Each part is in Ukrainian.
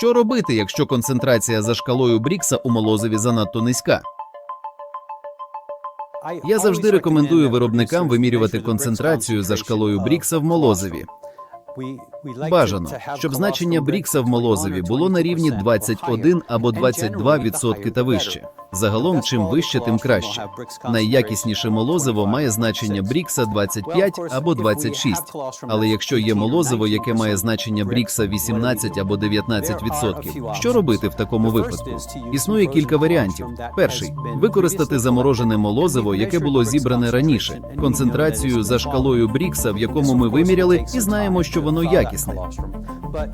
Що робити, якщо концентрація за шкалою Брікса у молозиві занадто низька? Я завжди рекомендую виробникам вимірювати концентрацію за шкалою Брікса в молозиві. Бажано, щоб значення Брікса в молозиві було на рівні 21 або 22% та вище. Загалом, чим вище, тим краще. Найякісніше молозиво має значення Брікса 25 або 26. Але якщо є молозиво, яке має значення Брікса 18 або 19%, що робити в такому випадку? Існує кілька варіантів. Перший використати заморожене молозиво, яке було зібране раніше, концентрацію за шкалою Брікса, в якому ми виміряли, і знаємо, що воно якісне.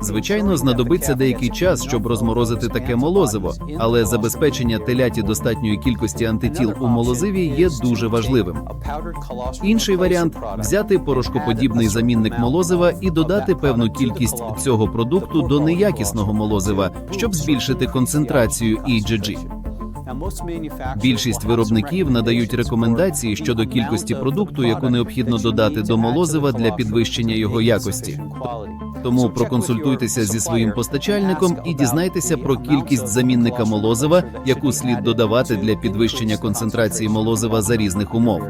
Звичайно, знадобиться деякий час, щоб розморозити таке молозиво, але забезпечення теляті достатньої кількості антитіл у молозиві є дуже важливим. Інший варіант взяти порошкоподібний замінник молозива і додати певну кількість цього продукту до неякісного молозива, щоб збільшити концентрацію EGG. Більшість виробників надають рекомендації щодо кількості продукту, яку необхідно додати до молозива для підвищення його якості. Тому проконсультуйтеся зі своїм постачальником і дізнайтеся про кількість замінника молозива, яку слід додавати для підвищення концентрації молозива за різних умов.